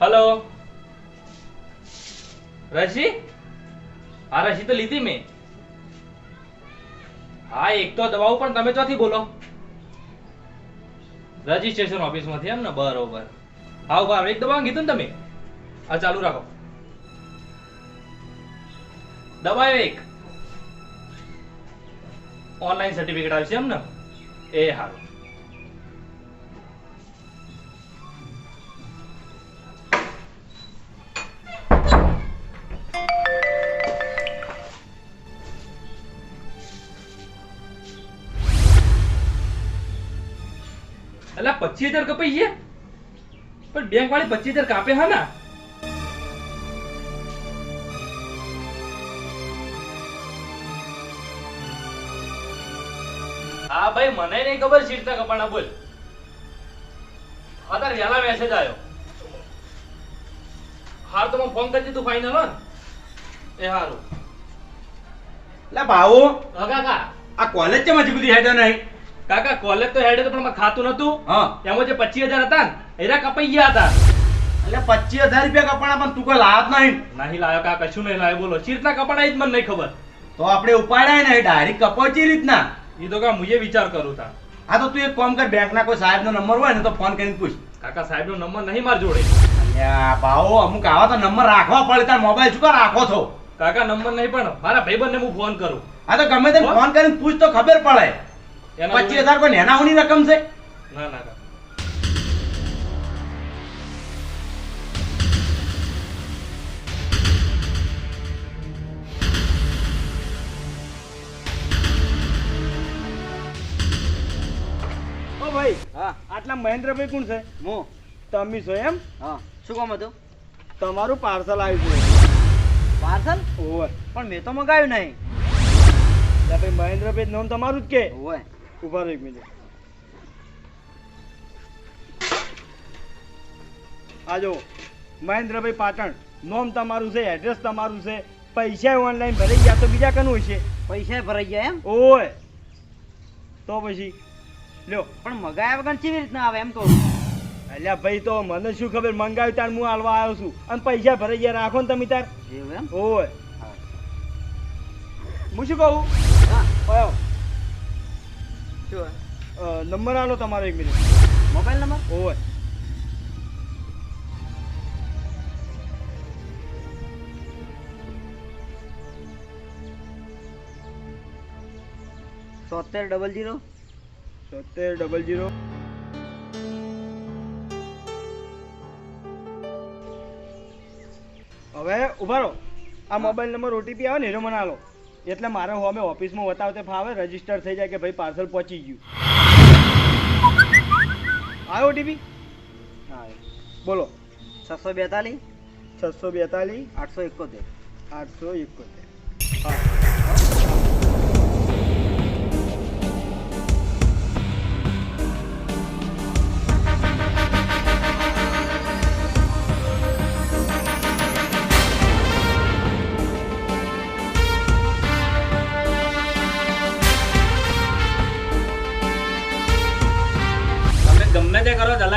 Hello. Rashi? હા, રશી તો લીધી મેં. હા, એક તો દવાઓ પણ તમે ચોથી બોલો. રજીસ્ટ્રેશન ઓફિસમાંથી એમ ને? બરોબર. હા, ઊભા એક દવા કીધું તમે? હા, ચાલુ રાખો. દવા એક. ઓનલાઈન સર્ટિફિકેટ આવશે એમ ને? એ હારું અલા પચીસ હજાર કપાઈ ગયા પણ બેંક વાળી પચીસ હજાર કાપે હા ના? હા ભાઈ મને નહીં ખબર સીટતા કપાણા બોલ. અત્યારે વહેલા મેસેજ આવ્યો હાર તો ફોન કરી દીધું ફાઈનલ એ હારું. લે ભાવો. હા કાકા. આ કોલેજ છે બધી હેડો નહીં? કાકા કોલેજ તો હેડે પણ ખાતું નતું. હા. એમાં જે પચીસ હજાર હતા ને એરા કપાઈ ગયા હતા. એટલે પચીસ હજાર રૂપિયા કપાણા પણ તું કોઈ જ નહીં. નહીં લાયો કાકા કશું નહીં લાયો બોલો. ચીરતા કપાણા જ મને નહીં ખબર. તો આપણે ઉપાડાય ને ડાયરેક્ટ કપાવચી રીતના. એ તો કા મુજે વિચાર કરું તા. આ તો તું એક કામ કર બેંક ના કોઈ સાહેબ નો નંબર હોય ને તો ફોન કરીને પૂછ. કાકા સાહેબ નો નંબર નહીં માર જોડે. ભાવો અમુક આવા તો નંબર રાખવા પડે તાર મોબાઈલ શું રાખો છો? કાકા નંબર નહીં પણ મારા ભાઈબંધને હું ફોન કરું. આ તો ગમે તે હો? ફોન કરીને પૂછ તો ખબર પડે. પચીસ હજાર કોઈ નેનાઓની રકમ છે? ના ના ભાઈ હા. આટલા મહેન્દ્રભાઈ કોણ છે? હું. તમે છો એમ? હા. શું કામ હતું? તમારું પાર્સલ આવ્યું છે પાર્સલ? ઓય પણ મેં તો મંગાવ્યું નહીં. એટલે ભાઈ મહેન્દ્રભાઈ નામ તમારું જ કે. ઓય ઊભા રહો મિનિટ. આ જો મહેન્દ્રભાઈ પાટણ નોમ તમારું છે એડ્રેસ તમારું છે. પૈસા ઓનલાઈન ભરાઈ ગયા તો બીજા કનું હશે? પૈસા ભરાઈ ગયા એમ? ઓય તો પછી લ્યો પણ મગાયા વગર કેવી રીતના આવે એમ કહું. અલ્યા ભાઈ તો મને શું ખબર મંગાવ્યું તાર હું હાલવા આવ્યો છું. અને પૈસા ભરાઈ ગયા રાખો ને તમે તાર. ઓય. હા. શું કહું? હા. શું નંબર આલો તમારો એક મિનિટ મોબાઈલ નંબર? ઓય. સોતેર ડબલ જીરો? સત્તર ડબલ જીરો હવે ઊભા રહો આ મોબાઈલ નંબર ઓટીપી આવે ને એનો મને આલો. એટલે મારે હોમે ઓફિસમાં બતાવતે ફાવે રજિસ્ટર થઈ જાય કે ભાઈ પાર્સલ પહોંચી ગયું. આવ્યો ઓટીપી હા બોલો. છસો બેતાલીસ? છસો બેતાલીસ. આઠસો એકોતેર. આઠસો એકોતેર. તમે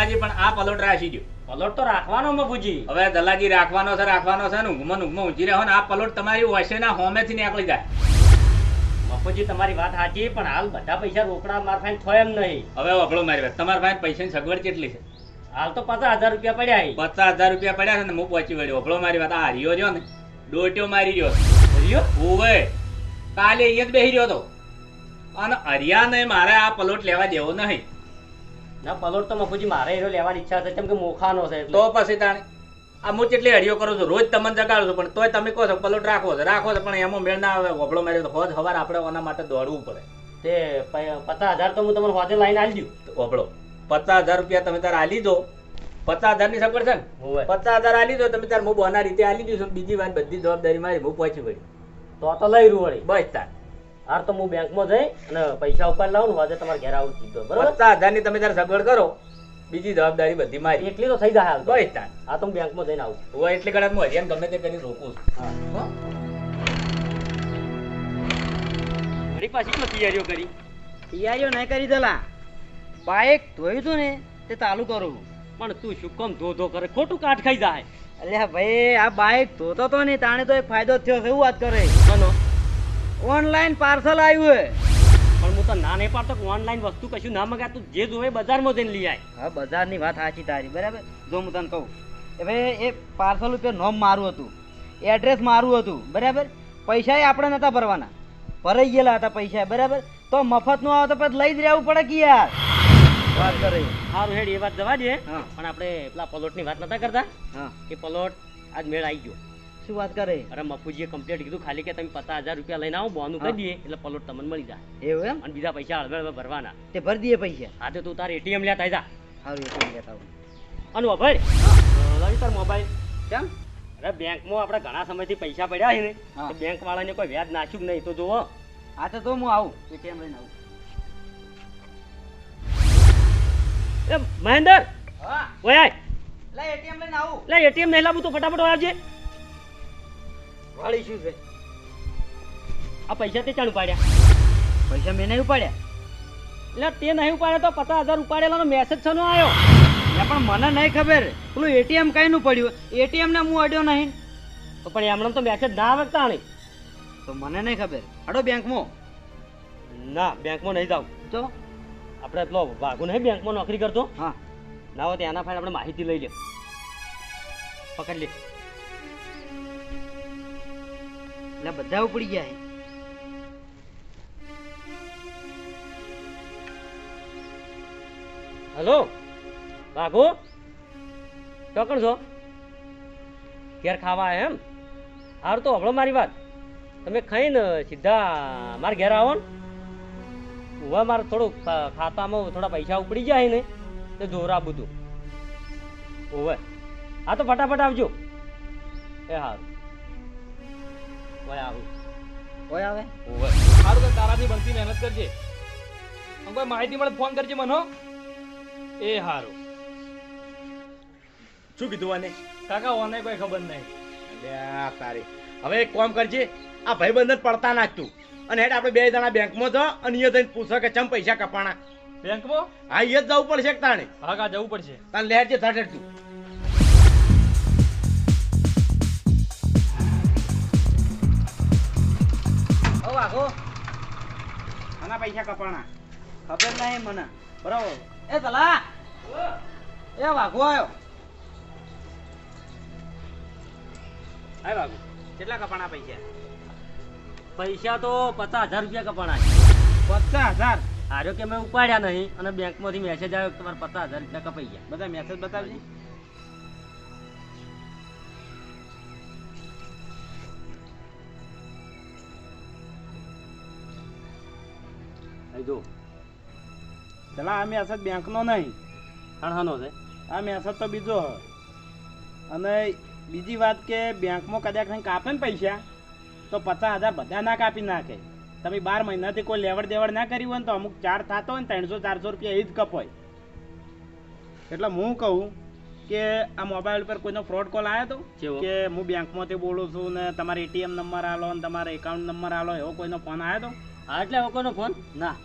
દલાજી પણ આ પલોટ રાખી દો પલોટ તો રાખવાનો મફુજી હવે દલાજી રાખવાનો છે રાખવાનો છે ને ઊંઘમાં ઊંઘમાં ઊંઘી રહ્યો ને આ પલોટ તમારી વસેના હોમેથી નીકળી જાય. મફુજી તમારી વાત સાચી પણ હાલ બધા પૈસા રોકડા માર પાસે થયો એમ નહીં. હવે વગડો મારી વાત. તમારા પાસે પૈસાની સગવડ કેટલી છે? હાલ તો પચાસ હજાર રૂપિયા પડ્યા. પચાસ હજાર રૂપિયા પડ્યા છે ને હું પહોંચી વળ્યો. વગડો મારી વાત. આ હરિયો રહ્યો ને ડોટ્યો મારી રહ્યો. હરિયો? ઓવે કાલે અહીંયા જ બેસી રહ્યો હતો અને હરિયાને મારે આ પલોટ લેવા દેવો નહીં. ના પલોટ તો મફુજી મારે એનો લેવાની ઈચ્છા છે કેમ કે મોખાનો છે તો પછી તાણે આ હું કેટલી હડીઓ કરું છું રોજ તમને જગાડું છું પણ તોય તમે કહો છો પલોટ રાખો છો રાખો છો પણ એમાં મેળ ના આવે વગડો માર્યો તો હોજ હવાર આપણે ઓના માટે દોડવું પડે. તે પચાસ હજાર તો હું તમને હોજે લાઈન આલી દઉં. તો પચાસ હજાર રૂપિયા તમે તારે આલી દો. પચાસ હજારની સગવડ છે ને? પચાસ હજાર આલી દો તમે તાર હું બોના રીતે આલી દઉં છું બીજી વાત બધી જવાબદારી મારી હું પહોંચી વળી તો તો લઈ રૂ વળી. બસ તાર. હાર તો હું બેંકમાં જઈ અને પૈસા ઉપર લાવું ને હોજે તમારે ઘેર આવું કીધો બરોબર? પચાસ હજારની તમે તારે સગવડ કરો બીજી જવાબદારી બધી મારી. એટલી તો થઈ જાય હાલ તો. બસ આ તો હું બેંકમાં જઈને આવું. હું એટલે કદાચ હું હરિયાને ગમે તે કરી રોકું છું. હા? ઘડી પાછી કેટલો તૈયારીઓ કરી? તૈયારીઓ નહીં કરી દેલા બાઇક ધોયું તું ને તે ચાલુ કરું. પણ તું શું કામ ધો ધો કરે? ખોટું કાટ ખાઈ જાય. અલ્યા ભાઈ આ બાઇક ધોતો તો ને તાણે તો એક ફાયદો થયો છે એવું વાત કરે. ઓનલાઈન પાર્સલ આવ્યું હે. પણ હું તો ના નહીં પાડતો ઓનલાઈન વસ્તુ કશું ના મગા તું જે જોવે બજારમાં જઈને લઈ આય. હા બજારની વાત સાચી તારી બરાબર? જો હું તને કહું હવે એ પાર્સલ ઉપર નોમ મારું હતું એડ્રેસ મારું હતું બરાબર? પૈસા આપણે નતા ભરવાના. ભરાઈ ગયેલા હતા પૈસા બરાબર? તો મફતનું આવે તો પછી લઈ જ રહેવું પડે કે યાર? વાત કરે સારું હેડ એ વાત જવા દે. હા. પણ આપણે પેલા પલોટની વાત નતા કરતા? હા. એ પલોટ આજ મેળ આવી ગયો. શું વાત કરે? અરે મફુજીએ કમ્પ્લીટ કીધું ખાલી કે તમે પચાસ હજાર રૂપિયા લઈને આવો બોનું કરી દઈએ એટલે પલોટ તમને મળી જાય. એવું એમ? અને બીજા પૈસા હળવે હળવે ભરવાના. તે ભરી દઈએ પૈસા. હા તો તું તારે એટીએમ લેતા આવી જા. સારું એટીએમ લેતા આવું. અને અભય લાવી તાર મોબાઈલ. કેમ? અરે બેંકમાં આપણે ઘણા સમયથી પૈસા પડ્યા છે ને તો બેંક વાળાને કોઈ વ્યાજ નાખ્યું નહીં? તો જુઓ. હા તો તો હું આવું એટીએમ લઈને આવું. એ મહેન્દર હા. ઓય આય. લે એટીએમ લઈને આવું. લે એટીએમ નહીં લાવું તો ફટાફટ આવજે. વાળી શું છે? આ પૈસા તે ચાલુ પાડ્યા પૈસા મેં નહીં ઉપાડ્યા? એટલે તે નહીં ઉપાડ્યા તો પચાસ હજાર ઉપાડેલાનો મેસેજ છે આવ્યો? એ પણ મને નહીં ખબર. પેલું એટીએમ કઈનું પડ્યું? એટીએમ ને હું અડ્યો નહીં. તો પણ એમણે તો મેસેજ ના આવે તાણી? તો મને નહીં ખબર. હડો બેંકમાં. ના બેંકમાં નહીં જાઉં. તો આપણે એટલો ભાગો નહીં બેંકમાં નોકરી કરતો? હા. ના હોય તો એના ફાઈન આપણે માહિતી લઈ લે. પકડ લે. એટલે બધા ઉપડી જાય. હલો, બાબુ? ચોકણ છો? ઘેર ખાવા એમ? હાર તો હભળો મારી વાત. તમે ખાઈને સીધા મારા ઘેર આવો ને. હવે મારે થોડુંક ખાતામાં થોડા પૈસા ઉપડી જાય ને, તો જોરા બધું ઓવે હા તો ફટાફટ આવજો. એ હારું. ઓય આવું. કોઈ આવે? ઓવે સારું તો તારાથી બનતી મહેનત કરજે. આમ કોઈ માહિતી મળે ફોન કરજે મને એ સારું શું કીધું આને? કાકા ઓને કોઈ ખબર નહીં. અલ્યા તારી. હવે એક કામ કરજે આ ભાઈબંધ જ પડતા નાખતું અને હેડ આપણે બે જણા બેંકમાં જો અને અહીંયા જઈને પૂછો કે ચમ પૈસા કપાણા. બેંકમાં? હા એ જ જવું પડશે તાણે? હા કા જવું પડશે. તાને લેટ છે તું. વાઘો આના પૈસા કપાણા. ખબર નહીં મને. બરાબર. એ તલા. એ વાઘો આવ્યો બાબુ કેટલા કપાણા પૈસા? પૈસા તો પચાસ હજાર રૂપિયા કપાણા પચાસ હજાર? આર્યો કે મેં ઉપાડ્યા નહીં અને બેંકમાંથી મેસેજ આવ્યો કે તમારે પચાસ હજાર રૂપિયા કપાઈ ગયા. બધા મેસેજ બતાવજે. જો પેલા આ મેસેજ બેંકનો નહીં. હણહનો છે. આ મેસેજ તો બીજો હ. અને બીજી વાત કે બેંકમાં કદાચ કાપે ને પૈસા તો પચાસ હજાર બધા ના કાપી નાખે. તમે બાર મહિનાથી કોઈ લેવડ દેવડ ના કરી હોય ને તો અમુક ચાર્જ થતો હોય ને ત્રણસો ચારસો રૂપિયા એ જ કપાય એટલે હું કહું કે આ મોબાઈલ ઉપર કોઈનો ફ્રોડ કોલ આવ્યો હતો? કે હું બેંકમાંથી બોલું છું ને તમારે એટીએમ નંબર આલો ને તમારે એકાઉન્ટ નંબર આલો એવો કોઈનો ફોન આવ્યો હતો હા એટલે હવે કોઈનો ફોન? ના.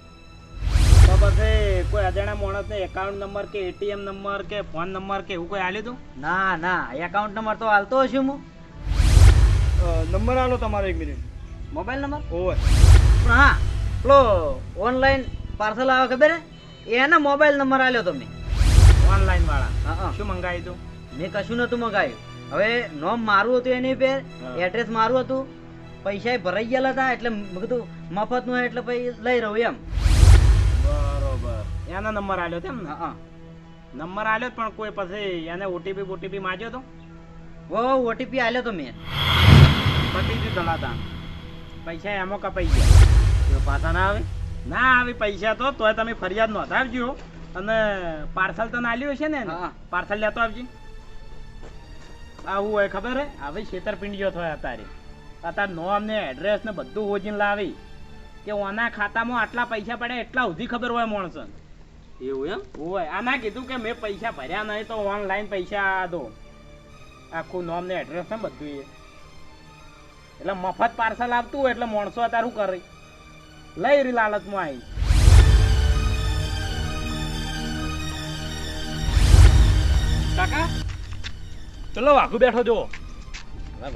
તો પછી કોઈ અજાણ્યા માણસને એકાઉન્ટ નંબર કે એટીએમ નંબર કે ફોન નંબર કે એવું કોઈ આલ્યું હતું ના ના. એકાઉન્ટ નંબર તો હાલતો હશે હું. નંબર આલો તમારો એક મિનિટ મોબાઈલ નંબર ઓવર પણ હા પેલો ઓનલાઈન પાર્સલ આવે ખબર હે એના મોબાઈલ નંબર આલ્યો તમે. ઓનલાઈન વાળા. હા હા. શું મંગાવ્યું હતું મેં કશું નતું મંગાવ્યું. હવે નોમ મારું હતું એની પેર એડ્રેસ મારું હતું. પૈસા ભરાઈ ગયેલા હતા એટલે બધું કીધું મફતનું હે એટલે પછી લઈ રહું એમ. બરોબર. એનો નંબર આલ્યો તેમ ને? હા નંબર આલ્યો પણ કોઈ પછી એને ઓટીપી ઓટીપી માંગ્યો તો ઓ ઓટીપી આલ્યો તો મેં. પતી ગયું ધડાતા પૈસા એમાં કપાઈ ગયા. તો પાછા ના આવે? ના આવી પૈસા તો તોય તમે ફરિયાદ નોંધાવજો. અને પાર્સલ તો નાલ્યું હશે ને. પાર્સલ લેતો આવજો. આવું હોય ખબર હે? હવે છેતરપિંડીઓ થયા અત્યારે. અત્યારે નોમ ને એડ્રેસ ને બધું હોજીને લાવી. કે ઓના ખાતામાં આટલા પૈસા પડે એટલા સુધી ખબર હોય માણસન. એવું એમ? હોય. આના કીધું કે મેં પૈસા ભર્યા નહીં તો ઓનલાઈન પૈસા દો. આખું નોમ ને એડ્રેસ ને બધું એ. એટલે મફત પાર્સલ આવતું હોય એટલે માણસો અત્યારે શું કરે? લઈ રહી લાલચમાં આવી કાકા? ચલો વાઘું બેઠો જો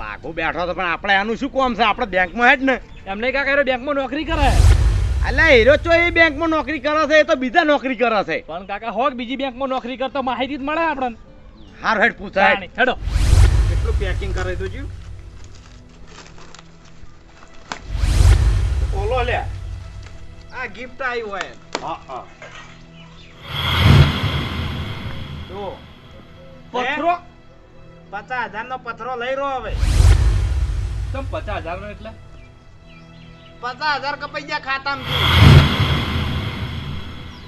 વાઘું બેઠો તો પણ આપણે આનું શું કોમ છે? આપણે બેંકમાં હે જ ને. એમને કા એરો બેંકમાં નોકરી કરે. અલ્યા હીરો ચો એ બેંકમાં નોકરી કરે છે? એ તો બીજા નોકરી કરે છે. પણ કાકા હોક બીજી બેંકમાં નોકરી કરતો માહિતી જ મળે આપણને. હાર હેડ પૂછાય હેડો. કેટલું પેકિંગ કરાવી દઉં છું ઓલો લે. આ ગિફ્ટ આવ્યું હોય હા હા. જો. પથરો? પચાસ હજાર નો પથરો લઈ રહ્યો હવે. તમ પચાસ હજાર નો એટલે? પચાસ હજાર કપાઈ ગયા ખાતામાં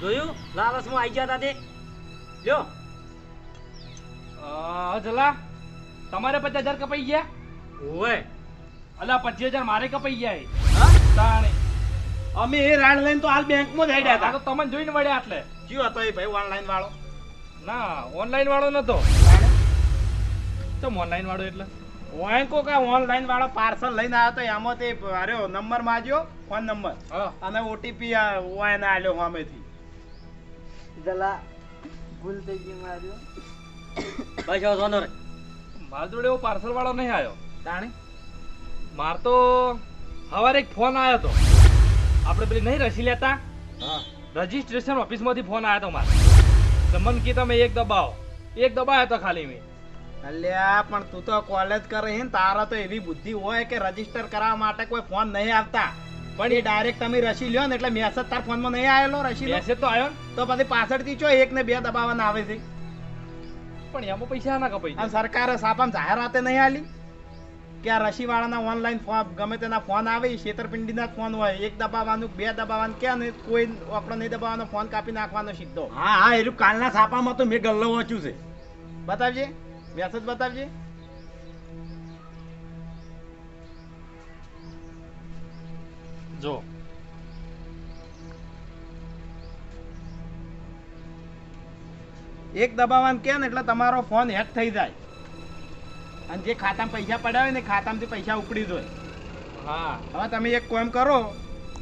જોયું? લાલચમાં આવી ગયા તા જો જલા તમારે પચાસ હજાર કપાઈ ગયા? ઓવે. અલા પચીસ હજાર મારે કપાઈ ગયા હા? તાણે. અમે એ રાડ લઈને તો હાલ બેંકમાં જ હેડ્યા હતા તો તમને જોઈને મળ્યા એટલે કયો હતો એ ભાઈ ઓનલાઈન વાળો? ના ઓનલાઈન વાળો નતો. તો ઓનલાઈન વાળો એટલે? ઓયકો કા ઓનલાઈન વાળો પાર્સલ લઈને આવ્યો તો એમાં તે આર્યો નંબર માંગ્યો ફોન નંબર હા. અને ઓટીપી ઓયને આલ્યો સામેથી. જલા ભૂલ થઈ ગઈ માર્યો બસ હવે સોનો રે. મારા જોડે એવો પાર્સલ વાળો નહીં આવ્યો. તાણે? માર તો સવારે એક ફોન આવ્યો તો આપણે પેલી નહીં રસી લેતા? રજીસ્ટ્રેશન ઓફિસમાંથી ફોન આવ્યો તો મારે. તો મન કે તમે એક દબાવો. એક દબાયો તો ખાલી મેં. અલ્યા પણ તું તો કોલેજ કરે છે તારા તો એવી બુદ્ધિ હોય કે રજિસ્ટર કરાવવા માટે કોઈ ફોન નહીં આવતા. પણ એ ડાયરેક્ટ તમે રસી લ્યો ને એટલે મેસેજ તાર ફોનમાં નહીં આવેલો રસી મેસેજ તો આવ્યો તો પછી પાછળથી ચો એક ને બે દબાવવાના આવે છે. પણ એમાં પૈસા ના કપાઈ સરકારે સાપામ જાહેરાતે નહીં આલી? કે આ રસીવાળાના ઓનલાઈન ફોન ગમે તેના ફોન આવે છેતરપિંડીના ફોન હોય. એક દબાવવાનું બે દબાવવાનું ક્યાં ને કોઈ આપણો નહીં દબાવવાનો ફોન કાપી નાખવાનો સીધો. હા હા એ કાલના સાપામાં તો મેં ગલ્લો વાંચ્યું છે. બતાવજે. મેસેજ બતાવજે. જો. એક દબાવવાનું કે ને એટલે તમારો ફોન હેક થઈ જાય. અને જે ખાતામાં પૈસા પડ્યા હોય ને ખાતામાંથી પૈસા ઉપડી જાય હા. હવે તમે એક કોમ કરો.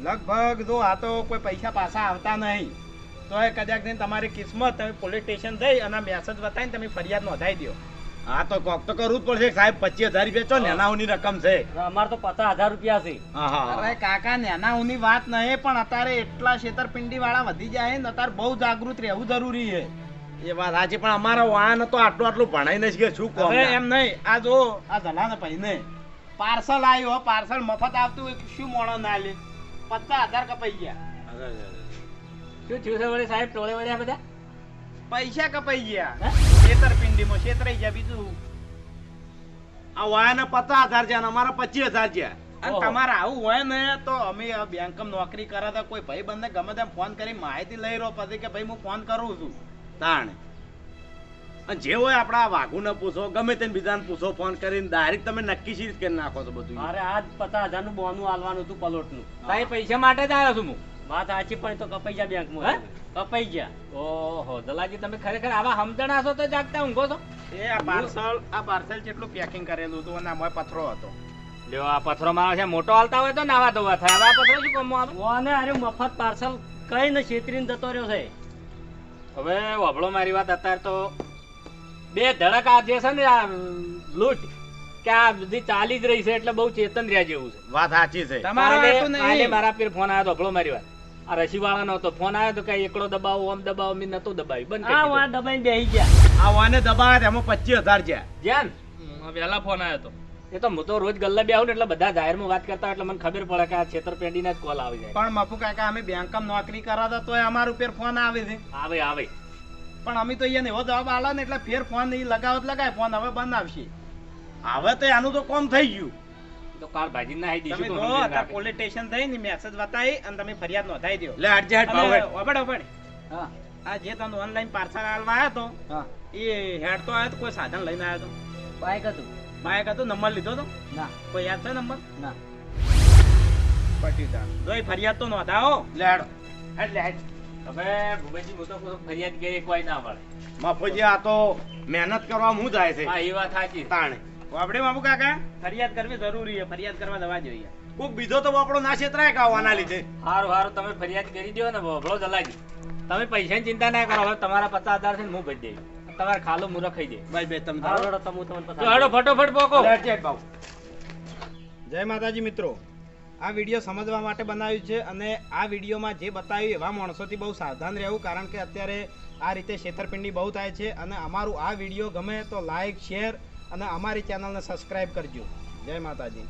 લગભગ જો આ તો કોઈ પૈસા પાછા આવતા નહીં તો એ કદાચ તમારી કિસ્મત તમે પોલીસ સ્ટેશન જઈ અને મેસેજ બતાવીને તમે ફરિયાદ નોંધાવી દો. હા તો કોક તો કરવું જ પડશે. સાહેબ પચીસ હજાર રૂપિયા ચો નેનાઓની રકમ છે. અમારે તો પચાસ હજાર રૂપિયા છે. હા હા અરે કાકા નેનાઓની વાત નહીં પણ અત્યારે એટલા છેતરપિંડી વાળા વધી જાય ને અત્યારે બહુ જાગૃત રહેવું જરૂરી છે. એ વાત સાચી પણ અમારા વાહન તો આટલું આટલું ભણાઈ નથી કે શું કહો એમ નહીં આ જો આ જલા ને ભાઈ ને પાર્સલ આવ્યો પાર્સલ મફત આવતું હોય શું મોણો ના લે? પચાસ હજાર કપાઈ ગયા. શું થયું છે વળી સાહેબ ટોળે વળ્યા બધા? પૈસા કપાઈ ગયા. છેતરપિંડીમાં છેતરાઈ ગયા બીજું આ વાહન પચાસ હજાર છે અમારા પચીસ હજાર અને તમારે આવું હોય ને તો અમે બેંકમાં નોકરી કરે તો કોઈ ભાઈ બંને ગમે તેમ ફોન કરી માહિતી લઈ રહ્યો પછી કે ભાઈ હું ફોન કરું છું. તાણ. અને જે હોય આપણા વાઘુને પૂછો ગમે તેને બીજાને પૂછો ફોન કરીને ડાયરેક્ટ તમે નક્કી શી કે કરી નાખો છો બધું. મારે આજ પચાસ હજારનું બોનું આલવાનું હતું પલોટનું પૈસા માટે જ આવ્યો છું હું. વાત સાચી પણ તો કપાઈ જા બેંકમાં કપાઈ ગયા ઓહો દલાજી તમે ખરેખર આવા સમજણા છો તો જાગતા ઊંઘો છો? એ આ પાર્સલ આ પાર્સલ જેટલું પેકિંગ કરેલું હતું અને આમાં પથરો હતો. લ્યો આ પથરો મારો છે. મોટો હાલતા હોય તો નાવા ધોવા થાય. હવે આ પથરો શું કામમાં આવે? ઓને અરે મફત પાર્સલ કઈ ને છેતરીને જતો રહ્યો છે. હવે વબળો મારી વાત અત્યારે તો બે ધડક આ જે છે ને આ લૂંટ કે આ બધી ચાલી જ રહી છે એટલે બહુ ચેતન રહ્યા જેવું છે. વાત સાચી છે. તમારો મારા પીર ફોન આવ્યો તો મારી વાત. આ રસીવાળાનો તો ફોન આવ્યો તો કે એકડો દબાવો આમ દબાવો મેં નતો દબાવી બંધ આ વા. દબાઈને બેસી ગયા. આ વાને દબાવે એમાં પચીસ હજાર છે. જ્યાં? વહેલા ફોન આવ્યો તો. એ તો હું તો રોજ ગલ્લે બે આવું એટલે બધા જાહેરમાં વાત કરતા એટલે મને ખબર પડે કે આ છેતરપિંડીના જ કોલ આવી જાય. પણ મફુ કાકા અમે બેંકમાં નોકરી કરાતા તો અમારા ઉપર ફોન આવે છે. આવે આવે. પણ અમે તો અહીંયા એવો જવાબ આલો ને એટલે ફેર ફોન ઈ લગાવત લગાય ફોન હવે બંધ આવશે. હવે તો આનું તો કોમ થઈ ગયું. તો કાલ ભાજી ના તમે જો અત્યારે પોલીસ સ્ટેશન જઈને મેસેજ બતાવી અને તમે ફરિયાદ નોંધાઈ દો લે હટજે હટ ભાવ ઓબડ ઓબડ હા. આ જે તમે ઓનલાઈન પાર્સલ આલવા તો હા. એ હેડ તો આવ્યો તો કોઈ સાધન લઈને આવ્યો તો. બાઈક હતું. બાઈક હતો નંબર લીધો તો? ના. કોઈ યાદ છે નંબર? ના. પટ્યું જોઈ ફરિયાદ તો નોંધાવો. લે હેડ. હેડ લે હેડ. હવે ભૂપેશજી હું તો ફરિયાદ કરી કોઈ ના મળે મફુજી આ તો મહેનત કરવા હું જાય છે. હા એ વાત સાચી. તાણે. વાપડે બાબુ કાકા? ફરિયાદ કરવી જરૂરી છે ફરિયાદ કરવા દવા જોઈએ. કોક બીજો તો બાપડો ના છેતરાય કે આવવાના લીધે? હારું હારું તમે ફરિયાદ કરી દો ને ભોળો દલાજી તમે પૈસાની ચિંતા ના કરો હવે તમારા પચાસ હજાર છે હું ભરી દઈશ. તમારે ખાલો મુરો ખાઈ દે. ભાઈ બે તમે. હેડો, તમે તમને તો હેડો ફટોફટ પોકો. જય માતાજી મિત્રો. આ વીડિયો સમજવા માટે બનાવ્યું છે અને આ વિડીયોમાં જે બતાવ્યું એવા માણસોથી બહુ સાવધાન રહેવું કારણ કે અત્યારે આ રીતે છેતરપિંડી બહુ થાય છે અને અમારું આ વીડિયો ગમે તો લાઈક શેર અને અમારી ચેનલને સબસ્ક્રાઈબ કરજો. જય માતાજી.